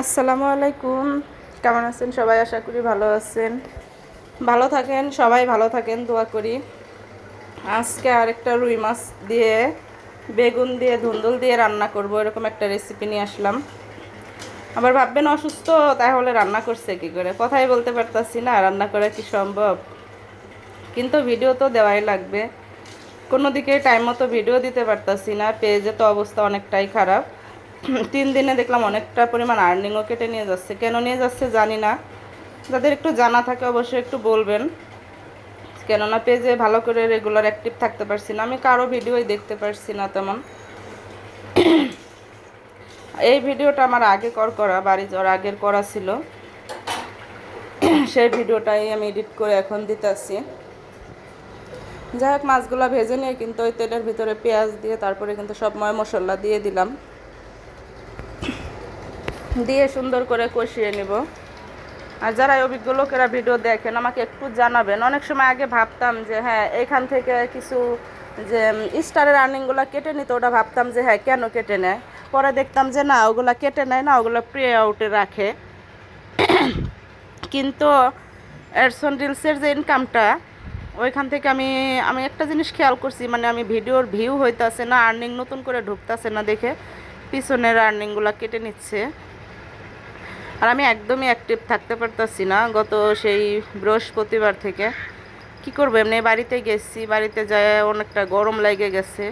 আসসালামু আলাইকুম। কেমন আছেন সবাই? আশা করি ভালো আছেন। ভালো থাকেন, সবাই ভালো থাকেন, দোয়া করি। আজকে আরেকটা রুই মাছ দিয়ে, বেগুন দিয়ে, ধুন্দুল দিয়ে রান্না করব, এরকম একটা রেসিপি নিয়ে আসলাম। আবার ভাববেন অসুস্থ, তাহলে রান্না করছে কি করে? কথাই বলতে পারতাছি না, রান্না করা কি সম্ভব? কিন্তু ভিডিও তো দেওয়াই লাগবে। কোনো দিকে টাইম মতো ভিডিও দিতে পারতাছি না, পেজে তো অবস্থা অনেকটাই খারাপ। তিন দিনে দেখলাম অনেকটা পরিমাণ আর্নিংও কেটে নিয়ে যাচ্ছে। কেন নিয়ে যাচ্ছে জানি না। যাদের একটু জানা থাকে অবশ্যই একটু বলবেন। কেননা পেজে ভালো করে রেগুলার অ্যাক্টিভ থাকতে পারছি না। আমি কারও ভিডিওই দেখতে পারছি না তেমন। এই ভিডিওটা আমার আগে কর করা, বাড়ি যাওয়ার আগের করা ছিল। সেই ভিডিওটাই আমি এডিট করে এখন দিতেছি। যাই হোক, মাছগুলো ভেজে নিয়ে কিন্তু ওই তেলের ভিতরে পেঁয়াজ দিয়ে, তারপরে কিন্তু সব ময় মশলা দিয়ে দিলাম। দিয়ে সুন্দর করে কষিয়ে নিব। আর যারা অভিজ্ঞ লোকেরা ভিডিও দেখেন, আমাকে একটু জানাবেন। অনেক সময় আগে ভাবতাম যে হ্যাঁ এখান থেকে কিছু যে স্টারের আর্নিংগুলো কেটে নিত, ওটা ভাবতাম যে হ্যাঁ কেন কেটে নেয়? পরে দেখতাম যে, না, ওগুলো কেটে নেয় না, ওগুলো প্রে আউটে রাখে। কিন্তু এডসন রিলসের যে ইনকামটা ওইখান থেকে আমি আমি একটা জিনিস খেয়াল করছি মানে আমি ভিডিওর ভিউ হইতাছে না, আর্নিং নতুন করে ঢুকতেছে না দেখে, পিছনের আর্নিংগুলো কেটে নিচ্ছে। আর আমি একদমই অ্যাক্টিভ থাকতে পারতাছি না গত সেই বৃহস্পতিবার থেকে। কি করব? এমনি বাড়িতে গেছি, বাড়িতে যায় অনেকটা গরম লেগে গেছে।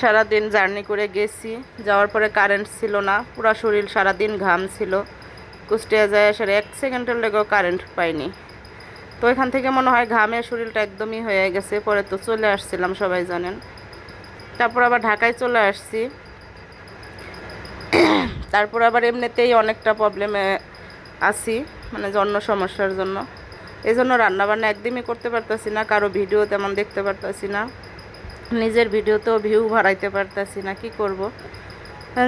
সারাদিন জার্নি করে গেছি, যাওয়ার পরে কারেন্ট ছিল না, পুরো শরীর সারাদিন ঘাম ছিল। কুষ্টিয়া যায় আসার এক সেকেন্ডের লেগেও কারেন্ট পাইনি। তো এখান থেকে মনে হয় ঘামে শরীরটা একদমই হয়ে গেছে, পরে তো চলে আসছিলাম, সবাই জানেন। তারপর আবার ঢাকায় চলে আসছি। তারপর আবার এমনিতেই অনেকটা প্রবলেমে আছি মানে জন্য সমস্যার জন্য। এই জন্য রান্নাবান্না একদমই করতে পারতেছি না, কারও ভিডিও তেমন দেখতে পারতেছি না, নিজের ভিডিওতেও ভিউ বাড়াইতে পারতেছি না, কি করব?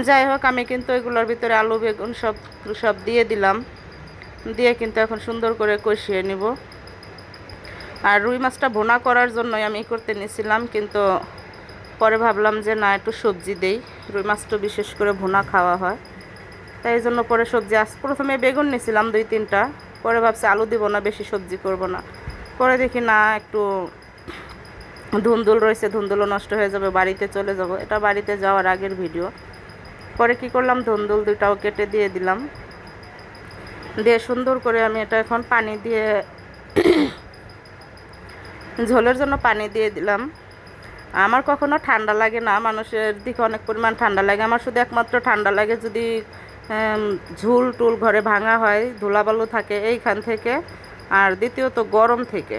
যাই হোক, আমি কিন্তু এগুলোর ভিতরে আলু, বেগুন সব সব দিয়ে দিলাম, দিয়ে কিন্তু এখন সুন্দর করে কষিয়ে নিব। আর রুই মাছটা ভোনা করার জন্যই আমি করতে নিয়েছিলাম কিন্তু পরে ভাবলাম যে না, একটু সবজি দেই, রুই মাছটা বিশেষ করে ভুনা খাওয়া হয়। তাই এই জন্য পরে সবজি আস প্রথমে বেগুন নিয়েছিলাম দুই, তিনটা। পরে ভাবছি আলু দিব না, বেশি সবজি করব না। পরে দেখি না, একটু ধুন্দুল রয়েছে, ধুন্দুলও নষ্ট হয়ে যাবে, বাড়িতে চলে যাব। এটা বাড়িতে যাওয়ার আগের ভিডিও। পরে কি করলাম, ধুন্দুল দুইটাও কেটে দিয়ে দিলাম। দিয়ে সুন্দর করে আমি এটা এখন পানি দিয়ে ঝোলের জন্য পানি দিয়ে দিলাম। আমার কখনো ঠান্ডা লাগে না, মানুষের দিকে অনেক পরিমাণ ঠান্ডা লাগে। আমার শুধু একমাত্র ঠান্ডা লাগে যদি ঝুল টুল ঘরে ভাঙা হয়, ধুলাবালু থাকে এইখান থেকে। আর দ্বিতীয়ত গরম থেকে।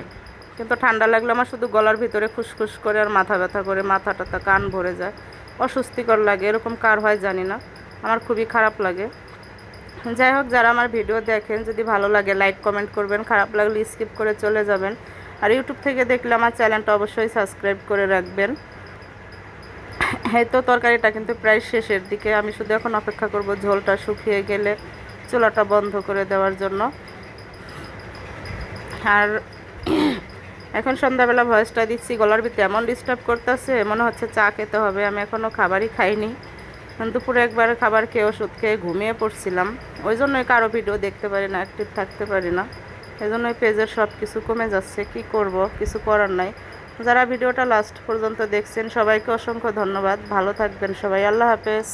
কিন্তু ঠান্ডা লাগলে আমার শুধু গলার ভিতরে খুসখুস করে আর মাথা ব্যথা করে মাথা টাথা কান ভরে যায়। অস্বস্তিকর লাগে, এরকম কার হয় জানি না। আমার খুবই খারাপ লাগে। যাই হোক, যারা আমার ভিডিও দেখেন, যদি ভালো লাগে লাইক, কমেন্ট করবেন। খারাপ লাগলে স্কিপ করে চলে যাবেন। আর ইউটিউব থেকে দেখলে আমার চ্যানেলটা অবশ্যই সাবস্ক্রাইব করে রাখবেন। এই তো তরকারিটা কিন্তু প্রায় শেষের দিকে। আমি শুধু এখন অপেক্ষা করব ঝোলটা শুকিয়ে গেলে চুলাটা বন্ধ করে দেওয়ার জন্য। আর এখন সন্ধ্যাবেলা ভয়েসটা দিচ্ছি, গলার ভিতরে এমন ডিস্টার্ব করতেছে, মনে হচ্ছে চা খেতে হবে। আমি এখনও খাবারই খাইনি। দুপুরে একবার খাবার খেয়ে, ওষুধ খেয়ে ঘুমিয়ে পড়ছিলাম। ওই জন্যই কারও ভিডিও দেখতে পারি না অ্যাক্টিভ থাকতে পারি না। এই জন্যই পেজের সব কিছু কমে যাচ্ছে। কি করব? কিছু করার নাই। যারা ভিডিওটা লাস্ট পর্যন্ত দেখছেন সবাইকে অসংখ্য ধন্যবাদ। ভালো থাকবেন সবাই। আল্লাহ হাফেজ।